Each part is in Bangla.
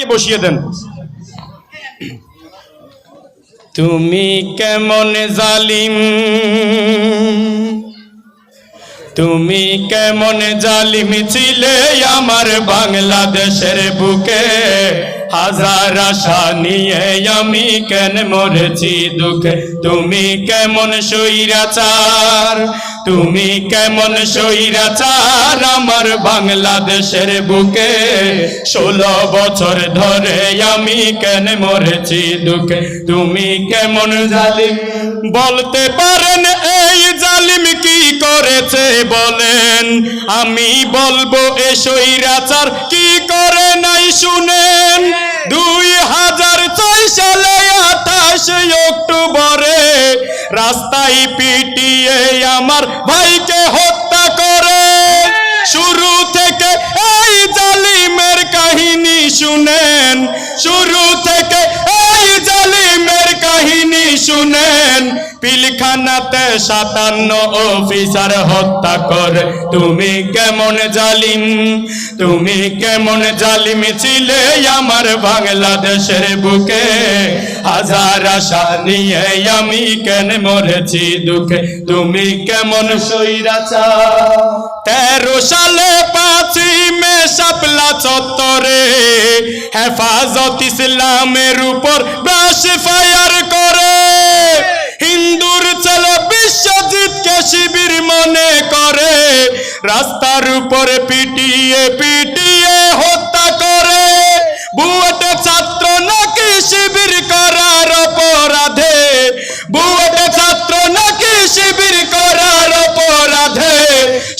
মাইকে বসিয়ে দেন। তুমি কেমন জালিম? তুমি কেমন জালিম ছিলে আমার বাংলাদেশের বুকে? হাজার আশা নিয়ে আমি কেন মরেছি দুঃখে? তুমি কেমন সৈরাচার তুমি কেমন সৈরাচার আমার বাংলাদেশের বুকে? ষোলো বছর ধরে আমি কেন মরেছি দুঃখে? তুমি কেমন জালিম? বলতে পারেন এই জালিম কি করেছে বলেন। আমি বলব এ সৈরাচার কি করে নাই শুনেন? দুই হাজার ছয় সালে আঠাশ অক্টোবরে রাস্তায় পিটিয়ে আমার ভাইকে হত্যা করে। শুরু থেকে এই জালিমের কাহিনী শুনেন। শুরু থেকে শুনেন, পিলখানাতে সাতান্ন অফিসার হত্যা করে। তুমি কেমন জালিম, তুমি কেমন জালিম ছিলে আমার বাংলাদেশের বুকে। হাজার আশা নিয়ে আমি কেন মরেছি দুঃখে? তুমি কেমন সৈরাচা তেরো সালে পাঁচই মে সাপলা চত্বরে হেফাজত ইসলামের উপর ব্রাশ ফায়ার করে শিবির মনে করে রাস্তার উপরে পিটিয়ে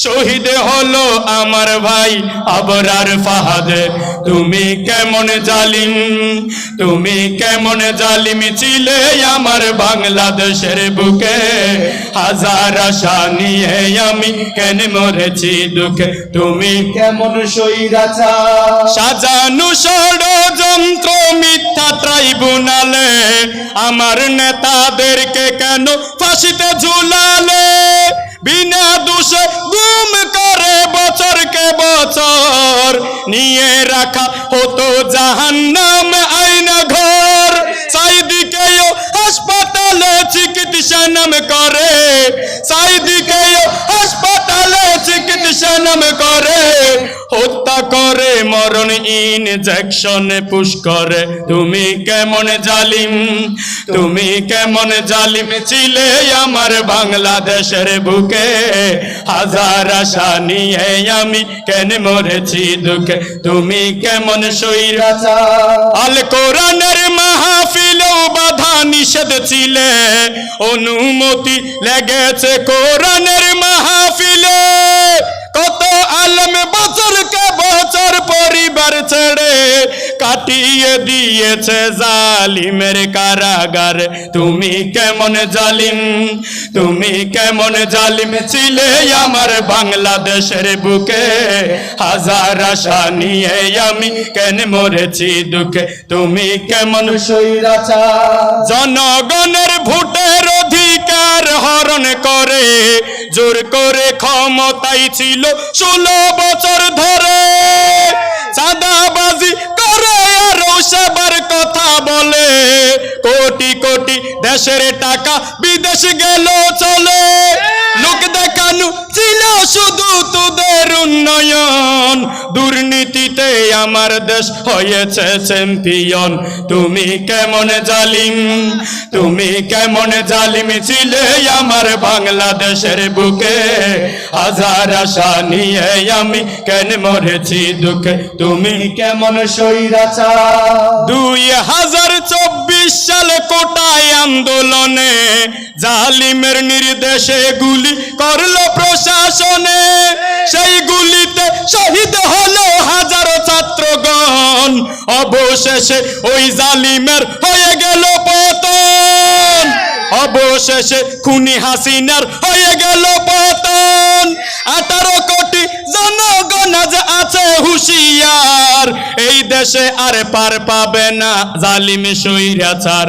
শহীদ হলো আমার ভাই আবরার ফাহাদে। তুমি কেমন জালিম, তুমি কেমন জালিম ছিলে আমার বাংলাদেশের বুকে। হাজার আশা নিয়ে আমি কেন মরেছি দুঃখে? তুমি কেমন সৈরাচা সাজানু ষড়যন্ত্র মিথ্যা ট্রাইব্যুনালে আমার নেতাদেরকে কেন ফাঁসিতে ঝুলালে? নিয়ে রাখা হতো জাহান্নাম আইনা ঘর সাইদিকেও হাসপাতালে চিকিৎসা নাম করে মরণ ইনজেকশন পুশ করে তুমি কেমন জালিম? তুমি কেমন জালিম ছিলে আমার বাংলাদেশের বুকে? হাজার আশা নিয়ে আমি কেন মরেছি দুঃখে? তুমি কেমন সৈরাচা আল কোরআনের মাহফিলেও বাধা নিষেধ ছিলে। অনুমতি লেগেছে কোরআনের মাহফিলে। কত আলম বছরকে বছর পরিবার ছেড়ে কাটিয়ে দিয়েছে জালিমের কারাগার। তুমি কেমন জালিম? তুমি কেমন জালিম ছিলে আমার বাংলাদেশের বুকে? হাজার আশা নিয়ে আমি কেন মরেছি দুঃখে? তুমি কেমন সৈরাচা জনগণের অধিকার হরণ করে, জোর করে ক্ষমতাই ছিল ষোলো বছর ধরে। সাদাবাজি করে আরও কথা বলে। কোটি কোটি দেশের টাকা বিদেশ গেল চলে। লোক দেখানো ছিল শুধু তোদের উন্নয়ন দুর্নীতিতে আমার দেশ হয়েছে চ্যাম্পিয়ন তুমি কেমন জালিম? তুমি কেমন জালিম ছিলে আমার বাংলাদেশের বুকে? হাজার আশা নিয়ে আমি কেন মরেছি দুঃখে? তুমি কেমন সৈরাচা দুই হাজার চব্বিশ সালে কোটায় আন্দোলনে জালিমের নির্দেশে গুলি করল প্রশাসনে। সেই গুলিতে শহীদ ছাত্রগণ অবশেষে ওই জালিমের হয়ে গেল পতন। অবশেষে খুনি হাসিনার হয়ে গেল পতন। আঠারো কোটি জনগণ আজ আছে হুশিয়ার। এই দেশে আর পার পাবে না জালিম সৈরাচার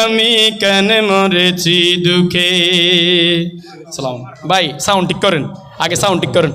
আমি কেন মরেছি দুঃখে? সালাম। ভাই সাউন্ড ঠিক করেন। আগে সাউন্ড ঠিক করেন।